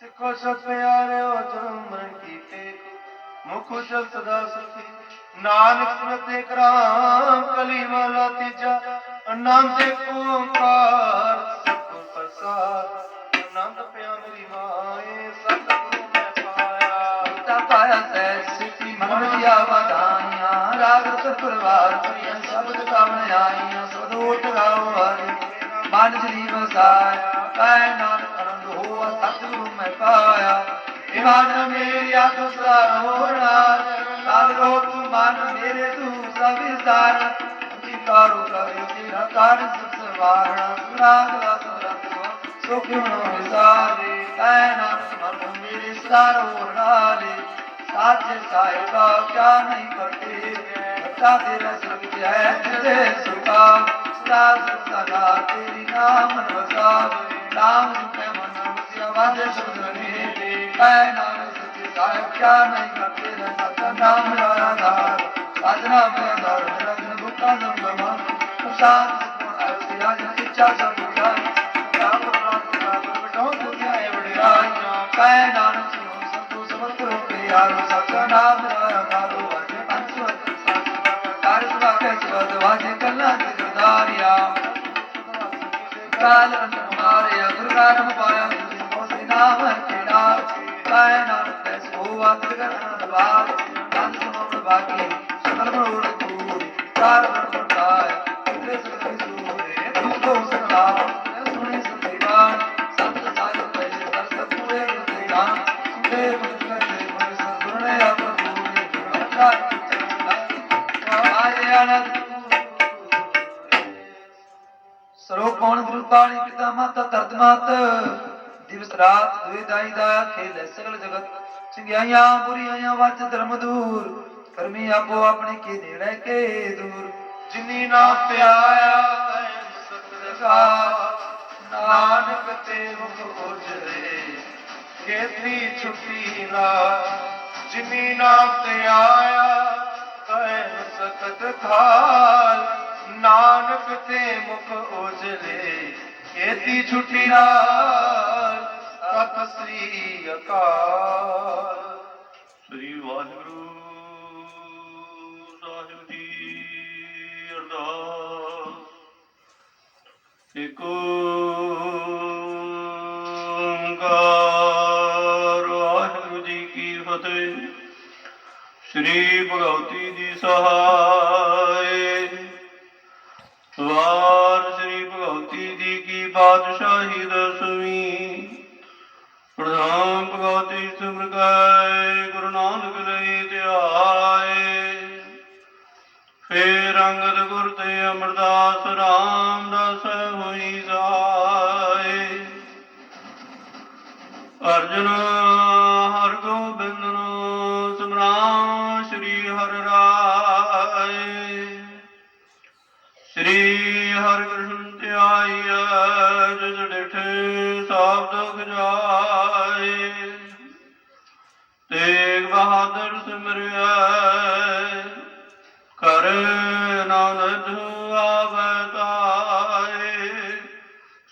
ਸਿੱਖੋ ਸਤ ਪਿਆਰਿਓ ਜਨਮ ਕੀਤੇ, ਮੁਖ ਉਜਲ ਸਦਾ ਸੁਖੀ ਨਾਨਕ ਸੁਨਤੇ ਕਰਾਮ ਕਲੀ ਵਾਲਾ ਤੀਜਾ। ਆਨੰਦ ਓੰਕਾਰ ਸਤਿ ਪ੍ਰਸਾਦ। ਆਨੰਦ ਪਿਆ ਮੇਰੀ ਮਾਏ, ਸਤਿਗੁਰੂ ਮੈਂ ਪਾਇਆ। ਤਾ ਪਾਇਆ ਸਹਿ ਸਿੱਧੀ ਮਨ ਦਿਆ ਵਧਾਈਆਂ ਰਾਗ ਰਸ ਪ੍ਰਿਯ ਸ਼ਬਦ ਕਾਵਣ ਆਈਆਂ। ਸਦ ਓਟ ਗਾਓ ਹਰੀ ਮਨ ਜਨੀ ਵਸਾਇਆ ਕੈ ਨਾਨਕ ਅਨੰਦ ਹੋਆ, ਸਤਿਗੁਰੂ ਮੈਂ ਪਾਇਆ। ਇਮਾਨ ਮੇਰੀ ਆਤ ਸਰਾਰੋਣਾ ਕਾਲ ਰੋ ਤੂੰ ਮਨ ਮੇਰੇ ਤੂੰ ਸਭ ਵਿਸਾਰ ਜੀ ਕਾਰੋ ਕਰਿ ਤੇਰਾ ਕਾਰਨ ਸਵਾਰਣਾ ਸੁਰਾਗ ਦਾ ਸੁਰਤ ਸੁਖ ਮਨੋ ਵਿਸਾਰੇ। ਕੈ ਨਾਨਕ ਮਨ ਮੇਰੇ ਸਾਰੋ ਨਾਲੇ ਸਾਚੇ ਸਾਹਿਬਾ, ਕਿਆ ਨਹੀਂ ਕਰਤੇ ਬੱਤਾ ਤੇਰਾ ਸੁਖ ਜੈ ਤੇ ਸੁਖਾ ਸਦਾ ਸਦਾ ਤੇਰੀ ਨਾਮ ਵਸਾ ਨਾਮ ਸੁਖੇ ਮਨ ਵਸਿਆ ਵਾਜੇ ਸ਼ਬਦ ਨੇ ਕੈ ਨਾਨਕ ਸੱਚੇ ਸਾਹਿਬ, ਕਿਆ ਨਹੀਂ ਕਰਤੇ ਸਤ ਨਾਮ ਰਾਧਾ ਸਾਜਨਾ ਮੈਂ ਦਰ ਰਤਨ ਬੁੱਕਾ ਨੰਦਮਾ ਸ਼ਾਂਤ ਸੁਖ ਅਰਸੀ ਰਾਜ ਇੱਛਾ ਸਭ ਪੂਰਾ ਰਾਮ ਰਾਮ ਰਾਮ ਬਟੋ ਦੁਨੀਆ ਏ ਵਡਿਆਈਆਂ ਕੈ ਨਾਨਕ ਸੁਣੋ, ਸੰਤੋ ਸਮਤ ਕਰੋ ਪਿਆਰੋ ਸਤਿ ਨਾਮ ਰਾਧਾ ਕਾਲ ਅੰਤ ਮਾਰਿਆ ਗੁਰੂ ਨਾਮ ਪਾਇਆ ਮੋਸੇ ਨਾਮ ਤੇਰਾ ਕੈ ਨਾਨਕ ਤੈ ਸੋ ਆਦਰ ਕਰਨ ਬਾਦ ਤਨ ਸੁਣਨ ਬਾਕੀ, ਸਕਲ ਮਰੋੜ ਤੂੜ ਕਾਰ ਬਣ ਪਰਤਾਇਆ ਤੇਰੇ ਸਗਲ ਸੂਰੇ। ਤੂੰ ਕੋ ਸਦਾ ਸੁਣੀ ਸੁਦੀਵਾਨ ਸੰਤ ਸਾਹਿਬ ਪੈ ਦਰਸ ਪੂਰੇ ਗੁਰੂ ਜਾਨ ਸੁਦੇ ਮਨ ਕਰਦੇ ਮਨ ਸਤਿਗੁਰੂ ਨੇ ਆਪ ਪੂਰੇ ਗੁਰੂ ਆਏ ਆਨੰਦ ਕੌਣ ਗੁਰੂ ਪਾਣੀ ਪਿਤਾ ਮਾਤਾ ਤਰਤ ਮਾਤ? ਦਿਵਸ ਰਾਤ ਦੁਇ ਦਾਈ ਦਾ ਖੇਲ ਸਗਲ ਜਗਤ। ਚੰਗਿਆਈਆਂ ਬੁਰੀਆਂ ਵਚ ਧਰਮ ਦੂਰ। ਕਰਮੀ ਆਪੋ ਆਪਣੇ ਕੀ ਨੇੜੇ ਕੇ ਦੂਰ। ਜਿਨੀ ਨਾ ਪਿਆਇਆ ਤੈ ਸਤਿਕਾਰ। ਨਾਨਕ ਤੇ ਮੁਖ ਉਜਲੇ ਕੇਤਰੀ ਛੁੱਟੀ ਨਾ। ਜਿਨੀ ਨਾ ਪਿਆਇਆ ਤੈ ਸਤਿ ਖਾਲ ਨਾਨਕ ਤੇ ਮੁਖ ਉਜਲੇ ਕੇਤੀ ਛੁੱਟੀ ਨਾਲ ਸਤਿ ਸ੍ਰੀ ਅਕਾਲ। ਸ੍ਰੀ ਵਾਹਿਗੁਰੂ, ਸਾਹਿਬ ਜੀ, ਅਰਦਾਸ। ਏਕ ਓੰਕਾਰ ਜੀ ਕੀ ਫਤਿਹ। ਸ੍ਰੀ ਭਗਵਤੀ ਜੀ ਸਹਾਇ ਵਾਰ ਸ੍ਰੀ ਭਗਵਤੀ ਜੀ ਕੀ ਬਾਦਸ਼ਾਹੀ ਦਸਵੀਂ। ਪ੍ਰਧਾਨ ਭਗਵਤੀ ਸਿਮਰਗਾਏ ਗੁਰੂ ਨਾਨਕ ਲਈ ਧਿਆਏ। ਫੇਰ ਅੰਗਦ ਗੁਰ ਤੇ ਅਮਰਦਾਸ ਰਾਮਦਾਸ ਹੋਈ ਜਾਏ ਅਰਜਨ ਤੇਗ ਬਹਾਦਰ ਸਿਮਰਿਆ। ਕਰ ਨਾਨਕ ਆਵੈ ਤਾਏ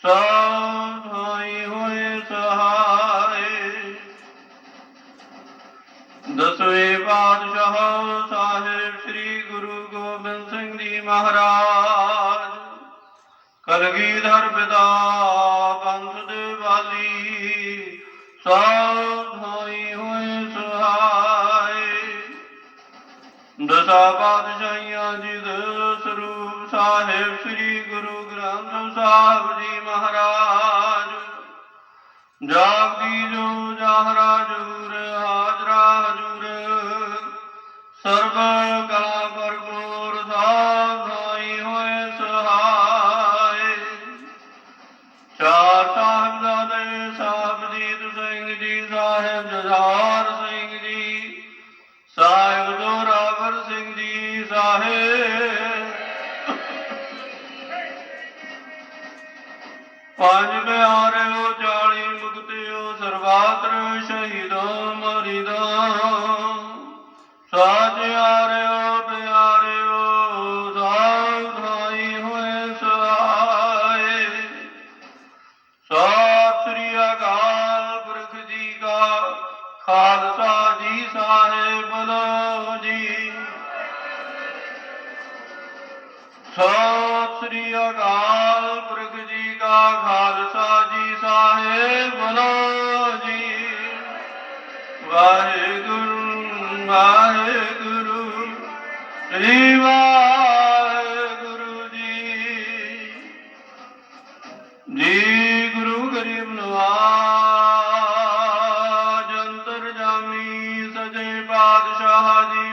ਸਭ ਥਾਈ ਹੋਏ ਸਹਾਏ। ਦਸਵੇਂ ਪਾਤਸ਼ਾਹ ਸਾਹਿਬ ਸ੍ਰੀ ਗੁਰੂ ਗੋਬਿੰਦ ਸਿੰਘ ਜੀ ਮਹਾਰਾਜ, ਕਲਗੀਧਰ ਪਿਤਾ ਪੰਥ ਦੇ ਵਾਲੀ ਸਭ ਦਸਾ ਪਾਤਸ਼ਾਹੀਆਂ ਜੀ ਦੇ ਸਰੂਪ ਸਾਹਿਬ ਸ੍ਰੀ ਗੁਰੂ ਗ੍ਰੰਥ ਸਾਹਿਬ ਜੀ ਮਹਾਰਾਜ। ਜਾਗਦੀ ਜੋ ਜਾਹਰਾ ਜੂਰ, ਹਾਜਰਾ ਹਜੂਰ। ਸਰਬ ਸਤਿ ਸ੍ਰੀ ਅਕਾਲ ਪ੍ਰਗ ਜੀ ਕਾ ਖਾਲਸਾ ਜੀ ਸਾਹਿਬ ਬਲੋ ਜੀ। ਵਾਹਿਗੁਰੂ ਵਾਹਿਗੁਰੂ, ਸ੍ਰੀ ਵਾਹਿਗੁਰੂ ਜੀ। ਜੀ ਗੁਰੂ ਗਰੀਬ ਨਵਾਜ ਜੰਤਰ ਜਾਮੀ ਸਜੇ ਬਾਦਸ਼ਾਹ ਜੀ